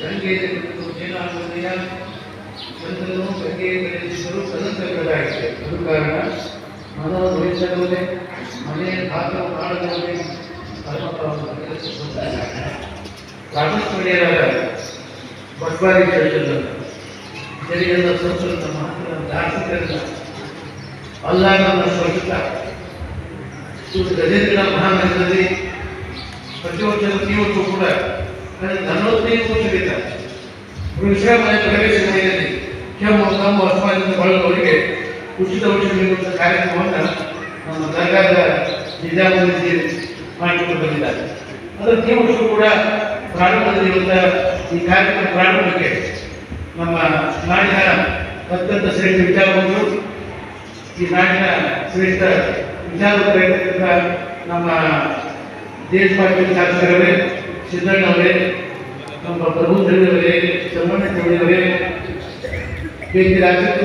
ಗಂಗೆಯಲ್ಲಿ ಬಿದ್ದು ಜೇನಾಗುವುದೆಯ ಚಂದ್ರನು ಗಂಗೆಯ ಬೆಳೆಸಿದರೂ ಸ್ವತಂತ್ರಗಳಾಗಿದೆ ಅದು ಕಾರಣ ಮನೋ ವಹಿಸಬಹುದೇ ಮನೆಯ ಭಾಗವು ಮಾಡಬಹುದೇ ಪರಮಪರವನ್ನು ಕೆಲಸಿಸುತ್ತಾರೆ ರಾಮಸ್ವಾಮಿಯರಾದ ಬಟ್ವಾರಿ ಕ್ಷೇತ್ರದ ಜನರಿಂದ ಸಂಸ್ಕೃತ ಮಹಾತ್ಮ ದಾರ್ಶನಿಕರನ್ನ ಅಲ್ಲಾಹನ ಸ್ವಚ್ಛತ ಇವರು ಗಜೇಂದ್ರ ಮಹಾನಗರದಲ್ಲಿ ಪ್ರತಿ ವರ್ಷದ ಇವತ್ತು ಕೂಡ ನನಗೆ ನಲವತ್ತೈದು ಬೇಕಾದ ವಿಶ್ರಾಮಯ ಪ್ರವೇಶ ಸಮಯದಲ್ಲಿ ಕೆಮ್ಮು ಕಮ್ಮು ಅಸ್ಮಾದಿಂದ ಬಳಲುವವರಿಗೆ ಉಚಿತ ಔಷಧಿ ನೀಡುವಂಥ ನಮ್ಮ ದರ್ಗಾದ ನಿಜಾಮುದ್ದೀನ್ ಮಾಡಿಕೊಂಡು ಬಂದಿದ್ದಾರೆ. ಅದರ ಈ ಕೂಡ ಈ ಕಾರ್ಯಕ್ರಮ ಪ್ರಾರಂಭಕ್ಕೆ ನಮ್ಮ ನಾಡಿನ ಅತ್ಯಂತ ಶ್ರೇಷ್ಠ ವಿಚಾರವನ್ನು ಈ ಶ್ರೇಷ್ಠ ವಿಚಾರವಾಗಿರ್ತಕ್ಕಂಥ ನಮ್ಮ ದೇಶ ದೇಶಪಾಂಡೆ ಶಾಸಕರವರೇ ಸಿದ್ದಣ್ಣವರೇ ನಮ್ಮ ಪ್ರಭು ಅವರೇ ಚಮ್ಮಣ್ಣ ಅವರೇ ಬೇರೆ ರಾಜ್ಯದ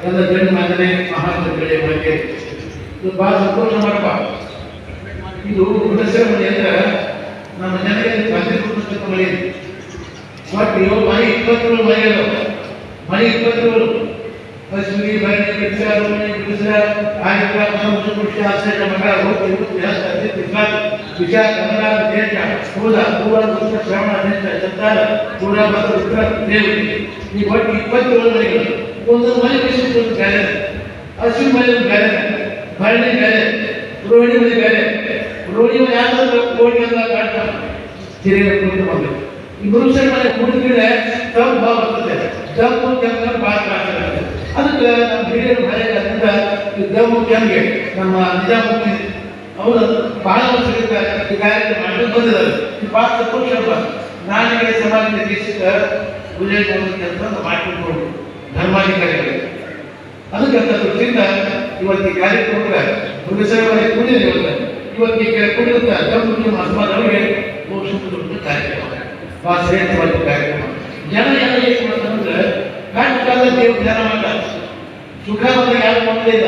ಎಲ್ಲ ಗಣ್ಯ ಮಾತನೆ ಮಹಾತ್ಮಗಳೇ ಬಗ್ಗೆ ಇದು ಭಾಳ ಸಂತೋಷ ಮಾಡಪ್ಪ. ಇದು ಮನೆ ಅಂದ್ರೆ ನಮ್ಮ ಜನರಿಗೆ ಬಂದಿರ್ತಕ್ಕಂಥ ಮಳೆ ಬಟ್ ಇವು ಮನೆ ಇಪ್ಪತ್ತೇಳು ಮನೆ ಅದಾವ ಮನೆ ಇಪ್ಪತ್ತೇಳು. ಪಶ್ಚಿಮಿ ಭರಣಿ ಬಿಡಿಸಾರೋಣಿ ಬಿಡಿಸಿದ ಆಯ್ತ ಸಂಸ ಪುರುಷ ಆಶ್ರಯ ಮಗ ಹೋಗಿ ವಿಚಾರ ವಿಚಾರ ಕಮಲ ದೇಶ ಪೂಲ ಪೂಲ ದುಷ್ಟ ಶ್ರವಣ ದೇಶ ಚಂದಾರ ಪೂಲ ಮತ್ತು ಉತ್ತರ ದೇವಿ ಈ ಒಟ್ಟು ಇಪ್ಪತ್ತೇಳು ಮನೆಗಳು ಒಂದೊಂದು ಮನೆ ವಿಶಿಷ್ಟ ಬೇರೆ ಹಸಿರು ಮನೆ ಬೇರೆ ಭರಣಿ ಬೇರೆ ರೋಹಿಣಿ ಮನೆ ಬೇರೆ ರೋಹಿಣಿ ಮನೆ ಯಾವ್ದಾದ್ರು ಕೋಟಿ ಅಂತ ಕಾಡ್ತಾರೆ ಹಿರಿಯರ ಕುರಿತು ಬಂದು ಈ ಮನುಷ್ಯರ ಮನೆ ಹುಡುಗಿದ್ರೆ ತಪ್ಪು ಭಾವ ಬರ್ತದೆ ತಪ್ಪು ಕೆಮ್ಮ ಭಾಳ ಕಾಡ್ತಾರೆ ಅದಕ್ಕೆ ನಮ್ಮ ಹಿರಿಯರು ಮನೆಯಿಂದ ದೇವಮೂರ್ತಿ ಹಂಗೆ, ನಮ್ಮ ನಿಜಾಮೂರ್ತಿ ಅವರು ಬಹಳ ವರ್ಷಗಳಿಂದ ಈ ಕಾರ್ಯಕ್ರಮ ಮಾಡ್ಕೊಂಡು ಬಂದಿದ್ದಾರೆ. ಈ ಭಾಳ ಸಂತೋಷ ಅಲ್ವಾ? ನಾನಿಗೆ ಸಮಾಜ ನಿರ್ದೇಶಕ ವಿಜಯ್ ಕೆಲಸ ಮಾಡ್ಕೊಂಡು ಧರ್ಮಾಧಿಕಾರಿಗಳು. ಅದಕ್ಕೆ ಅಂತ ದೃಷ್ಟಿಯಿಂದ ಇವತ್ತು ಈ ಕಾರ್ಯಕ್ರಮದ ಪುರುಷರವರೇ ಕುಡಿದಿದೆ ಇವತ್ತು. ಇವತ್ತು ಈ ಕುಡಿಯುತ್ತ ತಮ್ಮ ನಿಮ್ಮ ಅಸಮಾನವರಿಗೆ ಮೋಕ್ಷ ಕಾರ್ಯಕ್ರಮ. ಬಹಳ ಶ್ರೇಷ್ಠವಾದ ಕಾರ್ಯಕ್ರಮ. ಜನ ಎಲ್ಲ ಏನು ಮಾಡ್ತಾರೆ ಕಾಲ ದೇವ್ರ ಧ್ಯಾನ ಮಾಡ್ತಾರೆ ಸುಖ ಬಂದ ಯಾರು ಮಾಡಲೇ ಇಲ್ಲ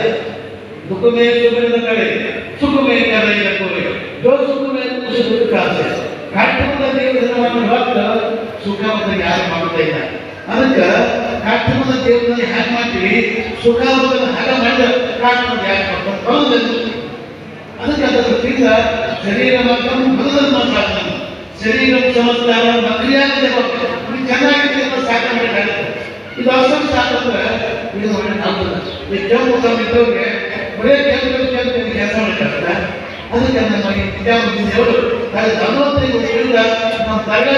ದುಃಖಮೇ ಸುಖದ ಕಡೆ. ಸುಖಮೇ ಕರೆ ಕೋರಿ ಜೋ ಸುಖಮೇ ಸುಖ ಆಸೆ ಕಾರ್ಯಕ್ರಮದ ದೇವ್ರ ಹೊತ್ತ ಸುಖ ಬಂದ ಯಾರು ಮಾಡ್ತಾ ಇಲ್ಲ. ಅದಕ್ಕೆ ಕಾರ್ಯಕ್ರಮದ ದೇವರನ್ನ ಹ್ಯಾಕ್ ಮಾಡ್ತೀವಿ. ಸುಖಾವತನ ಹಾಗ ಮಾಡಿದ ಕಾರ್ಯಕ್ರಮದ ಯಾಕೆ ಮಾಡ್ತಾರೆ ಅದಕ್ಕೆ ಅದರ ತಿಂದ ಶರೀರ ಮಕ್ಕಳು ಮೊದಲ ಮಾತಾಡ್ತಾನೆ ಶರೀರ ಸಮಸ್ಕಾರ ಮಕ್ರಿಯಾಗಿದೆ ಚೆನ್ನಾಗಿದೆ ಅಂತ ಸಾಕ ಮಾಡಬೇಕಾಗುತ್ತೆ ಇದು ಅಸಲು ಸಾಕಂದ್ರೆ ಇದು ಈ ಕೆಂಪು ಇದ್ದವ್ರಿಗೆ ಬರೇ ಕೆಂಪು ಕೆಂಪು ಕೆಲಸ ಮಾಡಬೇಕಾಗ್ತದೆ ಅದಕ್ಕೆ ನಮ್ಮ ವಿದ್ಯಾವಂತಿಯವರು ನಮ್ಮ ದರ್ಗಾ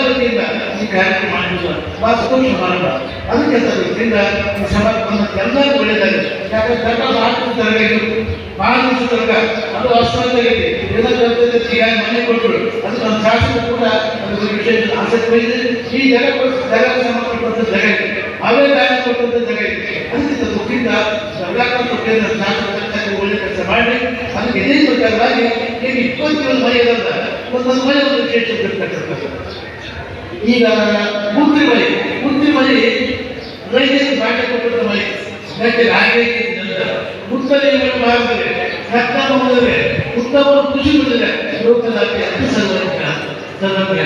ಈ ಕಾರ್ಯಕ್ರಮ ಮಾಡಿದ್ರು ಭಾಳ ಸಂತೋಷ ಮಾಡೋಣ ಅದಕ್ಕೆ ದೃಷ್ಟಿಯಿಂದ ಈ ಸಮಾಜ ಎಲ್ಲರಿಗೂ ಒಳ್ಳೆಯದಾಗಿದೆ ಯಾಕಂದ್ರೆ ಭಾಳ ದರ್ಗ ಇದು ಭಾಳ ದಿವಸ ದರ್ಗ ಅದು ಅಷ್ಟೊಂದಾಗಿದೆ ಎಲ್ಲ ಈಗ ಮನೆ ಕೊಟ್ಟರು ಅದು ನಮ್ಮ ಶಾಸಕ ಕೂಡ ಅದರ ವಿಷಯ ಆಸಕ್ತಿ ಇದೆ ಈ ಜಾಗ ಜಾಗ ಇದೆ. ಅವೇ ಜಾಗ ಕೊಟ್ಟಂತ ಜಾಗ ಇದೆ ಅದಕ್ಕೆ ಸರ್ಕಾರದ ಕೇಂದ್ರ ಶಾಸಕ ಒಳ್ಳೆ ಕೆಲಸ ಮಾಡಿ, ಅದಕ್ಕೆ ಇದೇ ಪ್ರಕಾರವಾಗಿ ಈಗ ಇಪ್ಪತ್ತೇಳು ಮನೆ ಇರೋದ ಒಂದೊಂದು ಮನೆ ಒಂದು ಇರ್ತಕ್ಕಂಥದ್ದು ಈಗ ಮುದ್ರಿ ಮನೆ ಮುದ್ರಿ ಮನೆ ರೈತರಿಗೆ ಬಾಟೆ ಕೊಟ್ಟಂತ ಮನೆ ಯಾಕೆ ಹಾಗೆ ಮುತ್ತಲೆ ಮಾಡ್ತಾರೆ ರಕ್ತ ಬಂದರೆ ಉತ್ತಮ ಕೃಷಿ ಬಂದಿದೆ ಲೋಕದ ಅತಿ ಸರ್ವಜ್ಞ ಸರ್ವಜ್ಞ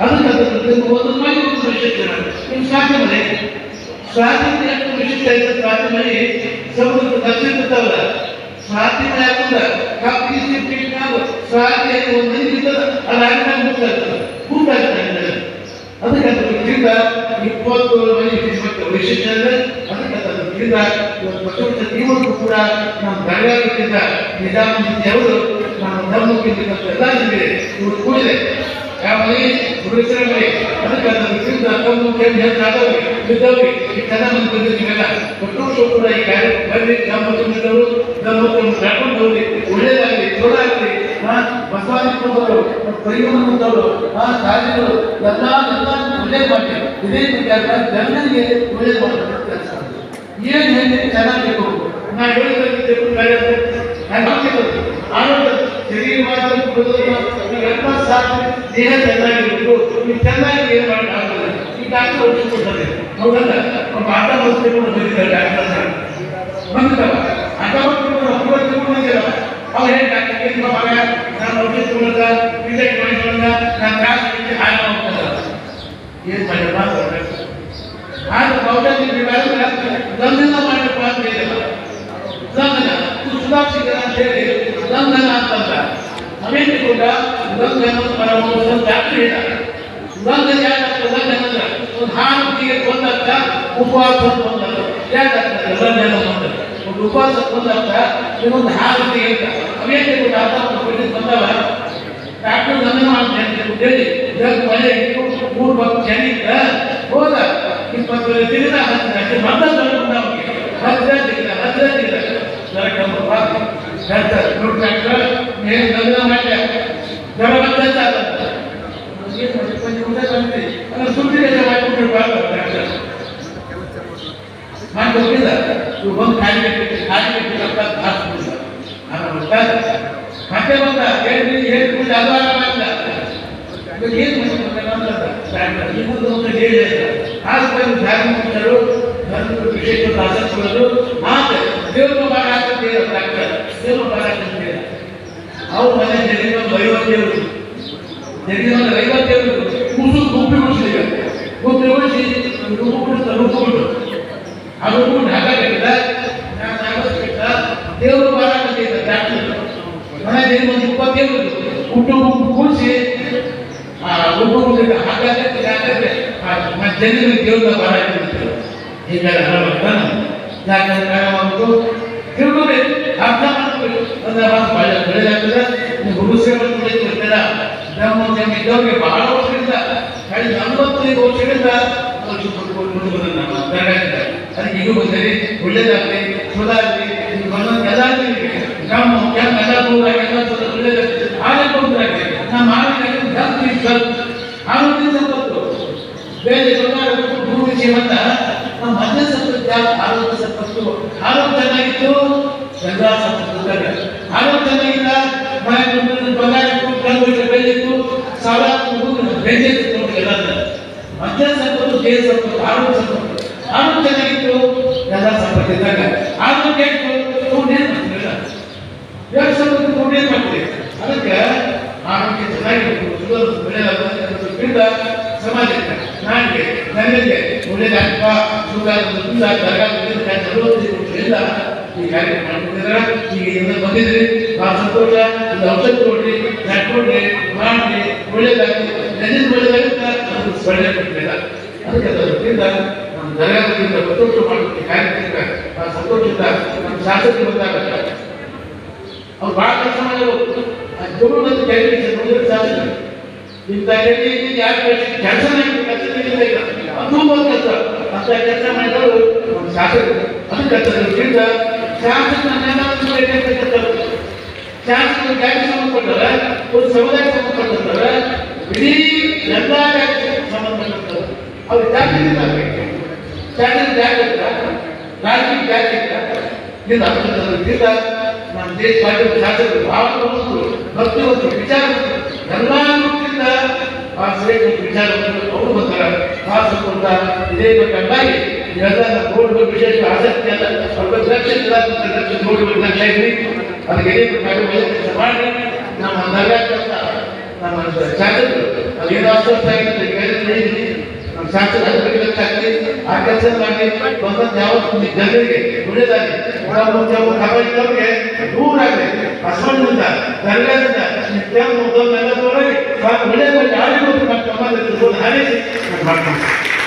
ಅದಕ್ಕೆ ಒಂದು ಮನೆ ಒಂದು ವಿಶೇಷ ಇನ್ನು ಸ್ವಾತಿ ಮನೆ ಸ್ವಾತಿ ಎಷ್ಟು ವಿಶಿಷ್ಟ ಇದೆ ಸ್ವಾತಿ ಮನೆ ಸಮುದ್ರ ದಕ್ಷಿಣ ಗೊತ್ತಾವಲ್ಲ ಸ್ವಾತಿ ಮನೆ ಹಾಕುದ ಕಾಪಿ ಸಿಪ್ಪಿ ನಾವು ಒಂದು ಮನೆ ಇರ್ತದ ಅದು ಆಗಿದಾಗ ಮುಟ್ಟಾಗ್ತದೆ ಅದರಿಂದ ಇಪ್ಪತ್ತು ಮನೆ ವಿಶಿಷ್ಟ ಅಂದ್ರೆ ಅದಕ್ಕೆ ಅದರಿಂದ ಪ್ರತಿಯೊಂದು ಜೀವನಕ್ಕೂ ಕೂಡ ನಮ್ಮ ನಿಜಾಮುದ್ದೀನ್ ಅವರು ನಮ್ಮ ಧರ್ಮಕ್ಕೆ ಎಲ್ಲ ನಿಮಗೆ ಇವರು ಕೂಡಿದೆ. ಯಾವ ಮನೆ? ಅದರಿಂದ ತಮ್ಮ ಕೆಮ್ಮು ಹೆಚ್ಚು ಆದವ್ರಿ ಬಿದ್ದವ್ರಿ ಈ ಚೆನ್ನಾಗಿ ಮಂದಿ ಬಂದಿದ್ದೀವಲ್ಲ ಪ್ರತಿಯೊಂದು ಕೂಡ ಈ ಕಾರ್ಯಕ್ರಮ ಬರ್ರಿ ಧರ್ಮದವರು ಧರ್ಮವನ್ನು ಕರ್ಕೊಂಡು ಹೋಗ್ರಿ ಒಳ್ಳೇದಾಗಲಿ ಚೋಡಾಗಲಿ ಬಸವಾದಿಗಳು ಪರಿಗಣನವರು ಆ ಸಾಧಿಗಳು ಎಲ್ಲ ಎಲ್ಲ ಒಳ್ಳೆ ಮಾಡಿ ಇದೇ ಪ್ರಕಾರ ಜನರಿಗೆ ಒಳ್ಳೆ ಮಾಡಬೇಕು ಕೆಲಸ ಏನು ಹೇಳಿ ಚೆನ್ನಾಗಬೇಕು ನಾ ಹೇಳಿದ್ರೆ ಆರೋಗ್ಯ ಶರೀರವಾದ ಎಲ್ಲ ಸಾಕು ದೇಹ ಚೆನ್ನಾಗಿರ್ಬೇಕು ನೀವು ಚೆನ್ನಾಗಿ ಏನು ಮಾಡಿ ಆಗ್ತದೆ ಈ ಡಾಕ್ಟರ್ ಓಡಿಸ್ಕೊಡ್ತಾರೆ ಹೌದಲ್ಲ ಒಬ್ಬ ಆಟ ಹೊಸ್ತಿಕೊಂಡು ಬರೀತಾರೆ ಡಾಕ್ಟರ್ ಬಂದಿದ್ದವ ಆಟ ಹೊಸ್ತಿಕೊಂಡು ಅಪೂರ್ವ ಅವ್ರು ಹೇಳಿ ಡಾಕ್ಟರ್ ಏನು ಮಗ ನಾನು ಔಷಧಿ ತಗೊಂಡ ರಿಸಲ್ಟ್ ಮಾಡಿಕೊಂಡ ನಾನು ಕ್ಲಾಸ್ ಹಾಗೆ ಹೋಗ್ತದೆ ಏನು ಮಾಡಪ್ಪ ಆಗ ಪೌಡರ್ ಗಂಧನ ಮಾಡಪ್ಪ ಅಂತ ಹೇಳಿಲ್ಲ ಗಂಧನ ಸುಧಾಕ್ಷಿಕರ ಅಂತ ಹೇಳಿ ಗಂಧನ ಅಂತಂದ ಅವೇನು ಕೂಡ ಗಂಧನ ಪರಮ ಫ್ಯಾಕ್ಟ್ರಿ ಇಲ್ಲ ಗಂಧನ ಯಾಕಂತ ಗಂಧನ ಅಂದ್ರೆ ಒಂದು ಕೊಂದತ್ತ ಉಪವಾಸ ಕೊಂದತ್ತ ಯಾಕಂತ ಬಂದ ಒಂದು ಉಪವಾಸ ಕೊಂದತ್ತ ಇನ್ನೊಂದು ಹಾಗೆ ಅಂತ. ಕೂಡ ಬಂದವ? ಡಾಕ್ಟರ್ ನನ್ನ ಮಾಡ್ತೇನೆ ಮಳೆ ಮೂರು ಬತ್ತು ಜನಿದ್ದ ಹೋದ. ಇಪ್ಪತ್ತು ತಿರುಗ ಹತ್ತು ಗಂಟೆ ಮತ್ತೆ ನಮಗೆ. ಹತ್ತಿರ ತಿರುಗ ಹತ್ತಿರ ತಿರುಗ. ನರಕಮ್ಮ ಹೇಳ್ತಾರೆ ಮತ್ತೆ ಬಂದ ಹೇಳಿ ಹೇಳ್ಕೊಂಡು ಆಗಲ್ಲ ಇವಾಗ ಏನು ಮಾಡ್ತಾರೆ? ಇನ್ನೊಂದು ಒಂದು ಹೇಳಿ ಆಸ್ಪತ್ರೆ ಧಾರ್ಮಿಕರು ಡಾಕ್ಟರ್. ರೂಪಗಳಿಗೆ ಹಾಗಾದ್ರೆ ಹಾಗಾದ್ರೆ ಆ ಜನರಿಗೆ ದೇವರ ಬರ ಹೀಗೆಲ್ಲ ಹೇಳ್ಬೇಕಲ್ಲ ಯಾಕಂದ್ರೆ ಒಂದು ತಿಳ್ಕೊಬೇಕು ಅರ್ಥ ಮಾಡ್ಬೇಕು ಅಂದ್ರೆ ಮಾತು ಬಹಳ ಬೆಳೆದಾಗ್ತದೆ ನೀವು ಗುರು ಸೇವೆ ಕೊಡ್ತೀರ ನಮ್ಮ ನಮ್ಮ ಇದ್ದವ್ರಿಗೆ ಬಹಳ ವರ್ಷಗಳಿಂದ ಕಳೆದ ನಲವತ್ತೈದು ವರ್ಷಗಳಿಂದ ಅವರು ಕೊಟ್ಕೊಂಡು ಬಂದ ನಮ್ಮ ದರ್ಗಾದಿಂದ ಅದಕ್ಕೆ ಈಗ ಬಂದರೆ ಒಳ್ಳೇದಾಗಲಿ ಸುಧಾರಲಿ ಬಂದಂತ ಎಲ್ಲ ನಮ್ಮ ಕೆಲ ಎಲ್ಲ ದೂರಾಗಿ ಎಲ್ಲ ಒಳ್ಳೇದಾಗಲಿ ಆರೋಗ್ಯ ತೊಂದರೆ ನಮ್ಮ ಆರೋಗ್ಯ ಜಾಸ್ತಿ ಇರ್ತದೆ ಆರೋಗ್ಯ ಸಂಪತ್ತು ಬೇರೆ ಪ್ರಕಾರ ಭೂಮಿ ಜೀವನ ನಮ್ಮ ಮಧ್ಯ ಸಂಪತ್ತು ಆರೋಗ್ಯ ಸಂಪತ್ತು ಆರೋಗ್ಯ ಚೆನ್ನಾಗಿತ್ತು ಎಲ್ಲ ಸಂಪತ್ತು. ಆರೋಗ್ಯ ಚೆನ್ನಾಗಿಲ್ಲ ಇತ್ತು ಕಲ್ಲು ಬೆಳೆಯಿತ್ತು ಸಾಲ ಬೆಳೆದಿತ್ತು ಎಲ್ಲ ಮಧ್ಯ ಸಂಪತ್ತು ದೇಹ ಸಂಪತ್ತು ಆರೋಗ್ಯ ಸಂಪತ್ತು ಆರೋಗ್ಯ ಚೆನ್ನಾಗಿತ್ತು ಎಲ್ಲ ಸಂಪತ್ತು ಇದ್ದಾಗ. ಆರೋಗ್ಯ ಇತ್ತು ಮಾಡ್ತಿರಲ್ಲ? ಎರಡು ಸಂಪತ್ತು ಅದಕ್ಕೆ ಆರೋಗ್ಯ ಚೆನ್ನಾಗಿರಬೇಕು ಸುಧಾರ ಬೆಳೆಯೋದ್ರಿಂದ ಸಮಾಜಕ್ಕೆ ನನಗೆ ನನಗೆ ಒಳ್ಳೆಯದಾಗಪ್ಪ ಸುಧಾರ ಸುಧಾರ ದರ್ಗಾದಿಂದ ಎಲ್ಲ ಈ ಕಾರ್ಯಕ್ರಮ ಮಾಡ್ತಿದ್ದಾರೆ ಈಗ ಎಲ್ಲ ಬಂದಿದ್ರಿ ಬಹಳ ಸಂತೋಷ. ಒಂದು ಔಷಧ ಕೊಡ್ರಿ ನಡ್ಕೊಡ್ರಿ ಮಾಡ್ರಿ. ಒಳ್ಳೇದಾಗಲಿ ಜನರಿಗೆ ಒಳ್ಳೇದಾಗುತ್ತೆ ಅದು ಸೊಳ್ಳೆ ಕೊಟ್ಟಿಲ್ಲ ಅದಕ್ಕೆ ಅದರಿಂದ ನಮ್ಮ ದರ್ಗಾದಿಂದ ಸಂತೋಷ ಮಾಡೋದಕ್ಕೆ ಕಾರ್ಯಕ್ರಮ ಬಹಳ ಸಂತೋಷದಿಂದ ನಮ್ಮ ಶಾಸಕರು ಬಂದಾಗ ಅವ್ರು ಭಾಳ ಕೆಲಸ ಮಾಡಿದ್ರು. ಜೋರು ಮತ್ತು ಕೆಲಸ ನೋಡಿದ್ರೆ ಸಾಧ್ಯ ಇಂಥ ಕೆಲಸ ಯಾರು ಕೆಲಸ ಕೆಲಸ ಇಲ್ಲ ಕೆಲಸ ಅಂತ ಕೆಲಸ. ಮಾಡಿದವರು ಒಂದು ಶಾಸಕರು. ಅದು ಕೆಲಸದಿಂದ ಶಾಸಕರ ಶಾಸಕರು ಜಾತಿ ಸಂಬಂಧಪಟ್ಟರೆ ಒಂದು ಸಮುದಾಯ ಸಂಬಂಧಪಟ್ಟಿರ್ತಾರೆ ಇಡೀ ಎಲ್ಲ ಜಾತಿಗೆ ಸಂಬಂಧಪಟ್ಟಿರ್ತಾರೆ ಅವ್ರು ಜಾತಿ ಶಾಸಕ ಜಾತಿ ರಾಜಕೀಯ ಜಾತಿ ಇಲ್ಲ. ನಮ್ಮ ದೇಶ ಶಾಸಕರು ಭಾಳ ಒಂದು ಭಕ್ತಿ ಒಂದು ವಿಚಾರ ಎಲ್ಲ ಆ ಶ್ರೇಷ್ಠ ವಿಚಾರ ಅವರು ಬರ್ತಾರೆ ಶಾಸಕರಿಂದ ಇದೇ ಕಂಡಾಗಿ ಇವೆಲ್ಲ ನೋಡುವ ವಿಶೇಷ ಆಸಕ್ತಿ ಅಲ್ಲ. ಸ್ವಲ್ಪ ಲಕ್ಷ ಲಕ್ಷ ಇದ್ರಿ ಅದಕ್ಕೆ ಇದೇ ಕೆಲಸ ಮಾಡಿ. ನಮ್ಮ ನಗರ ನಮ್ಮ ಶಾಸಕರು ಅದೇನು ಅಸ್ವಸ್ಥ ಆಗಿರುತ್ತೆ ಈಗ ಹೇಳಿದ್ದೀನಿ ನಮ್ಮ ಶಾಸಕರು ಅದ್ರ ಬಗ್ಗೆ ಲಕ್ಷ ಹಾಕಿ ಆ ಕೆಲಸ ಮಾಡಿ ಬಂದಂತ ಯಾವತ್ತು ಜನರಿಗೆ ಒಳ್ಳೇದಾಗಿ ಕಬಡ್ಡಿಯವ್ರಿಗೆ ದೂರ ಆಗಲಿ ಬಸವಣ್ಣನಿಂದ ದರ್ಗಾದಿಂದ ನಿತ್ಯ ಮೊದಲೆಲ್ಲ ದೂರಾಗಿ ಒಳ್ಳೆಯದಾಗಿ ಆಡಿ ಮತ್ತು ನಮ್ಮ ಹಾರೈಸಿ ಮಾಡ್ಕೊಂಡು